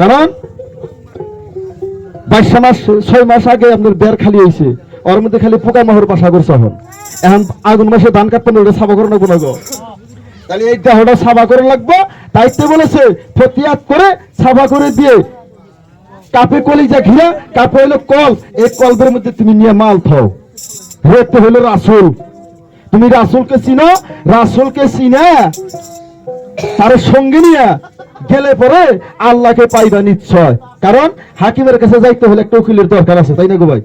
কারণ বাইশ মাস, ছয় মাস আগে আপনার বের খালি হয়েছে। ওর মধ্যে খালি পোকা মাহর বাসা করছে এখন। এখন আগুন মাসে ধান কাটতে ওটা সাফা করে নেব না তাহলে এই দেহটা সাফা করে লাগবো। দায়িত্ব বলেছে, ফতিয়াত করে সাফা করে দিয়ে কাপে কলিজা ঘিরা, কাপে হইল কল। এই কলবের মধ্যে তুমি নিয়ে মাল থাও। রেতে হইল রাসুল। তুমি রাসুলকে চিনো? রাসুলকে চিনা? তার সঙ্গে নিয়ে গেলে পরে আল্লাহকে পাইবা নিশ্চয়। কারণ হাকিমের কাছে যাইতে হলে একটা উকিলের দরকার আছে, তাই না গো ভাই?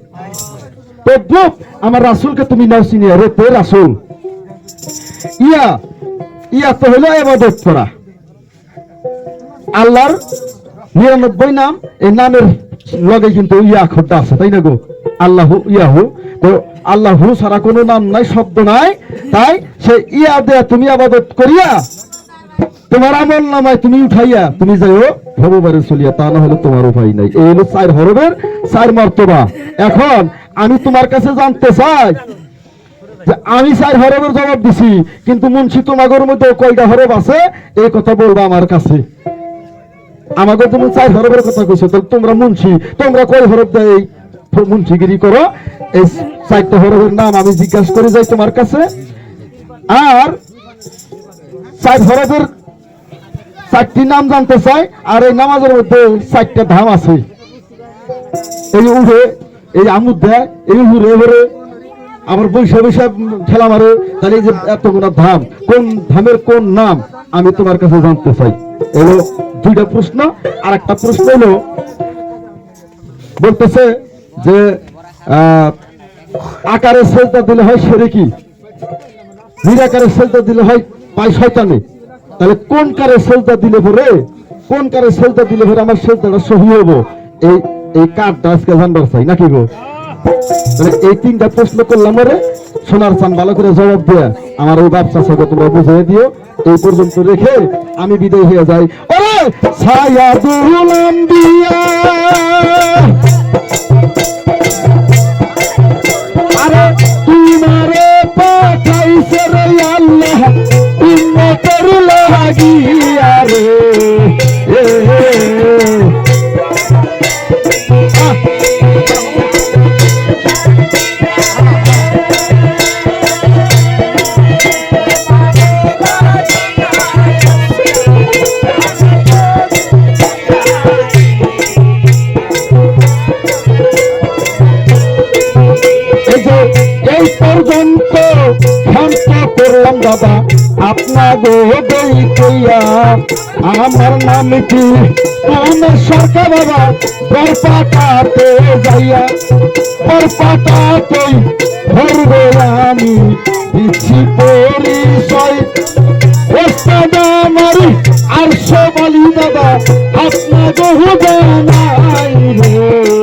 তদ্রুপ আমার রাসুলকে তুমি নাও রে রাসুল। ইয়া ইয়া তো এবাদত করা। আল্লাহর নিরানব্বই নাম, এই নামের লগে কিন্তু ইয়া খোদ্দা আছে, তাই না গো? আল্লাহ, ইয়াহু। তো আল্লাহু ছাড়া কোনো নাম নাই, শব্দ নাই। তাই সে ইয়া দেয়া তুমি আবাদত করিয়া তোমার আমল নামায় তুমি উঠাইয়া, তুমি যাইও ভগবানের চলিয়া, তা না হলে তোমার উপায় নাই। এই হলো চার হরবের চার মর্তবা। এখন আমি তোমার কাছে জানতে চাই আমি চার হরবের জবাব দিছি, কিন্তু মুন্সি তোমাগর মধ্যে কয়টা হরব আছে? এই কথা বলব আমার কাছে। আমাকে তুমি চার হরবের কথা কইছো, তাহলে তোমরা মুন্সি, তোমরা কয় হরব দেয়? মুন্সিগিরি করো। এই চারটা হরবের নাম আমি জিজ্ঞাসা করে যাই তোমার কাছে। আর চার হরবের চারটি নাম জানতে চাই, আর এই নামাজের মধ্যে চারটা ধাম আছে। এই উঠে, এই আমুদ দেয়, এই উড়ে উড়ে আমার বৈশা বৈশা খেলা মারে, তাহলে যে এতগুলো ধাম, কোন ধামের কোন নাম আমি তোমার কাছে জানতে চাই? এলো দুইটা প্রশ্ন আর একটা প্রশ্ন হলো, বলতেছে যে আকারে সেজদা দিলে হয় সেরে কি? নিরাকারে সেজদা দিলে হয় পাই শয়তানে। তাহলে কোন কারে সেজদা দিলে পরে? কোন কারে সেজদা দিলে পরে আমার সেজদাটা সহি হব এই এই কার্ডটা আজকে জানবার চাই, নাকি গো? তাহলে এই তিনটা প্রশ্ন করলাম রে সোনার চান ভালো করে জবাব দেয়া আমার ওই বাচ্চা সাথে তোমরা বুঝিয়ে দিও। এই পর্যন্ত রেখে আমি বিদায় হয়ে যাই। ওরে, ছায়া দিয়া। করলাম দাদা আপনাকে দেই কইয়া। আমার নাম কি? আমার সরকার বাবা, বরপাটাতে যাইয়া। বরপাটাতেই ধরবে আমি দিচ্ছি পরিচয়। আমার আর সবালি দাদা আপনাকে জানাই রে।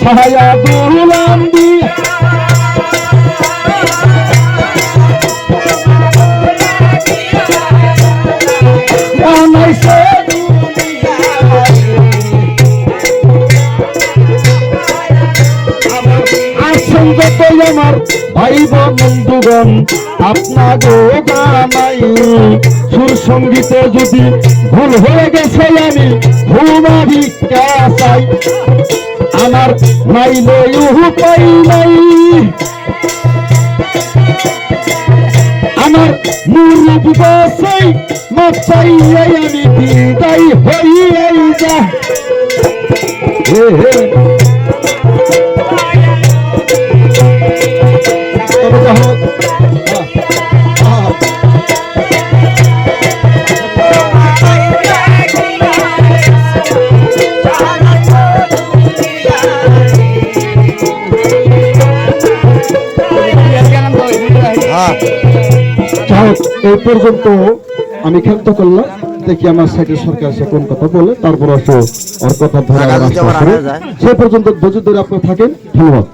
ছায়া দুলাম দিয়া। আমার ভাই বন্ধুগণ আপনাকে গানাই সুর সঙ্গীতে যদি ভুল হয়ে গেছে, আমি ভুমা ভিক্ষা চাই আমার নাইলে উহু পাই নাই। আমার মুরুব বসাই মাছাই আমি বিদায় হইয়াই যা। হে হে। হোক, এই পর্যন্ত আমি ক্ষান্ত করলাম। দেখি আমার সাইডের সরকার সে কোন কথা বলে তারপর আসো ওর কথা ধরে। সে পর্যন্ত ধৈর্য ধরে আপনার থাকেন। ধন্যবাদ।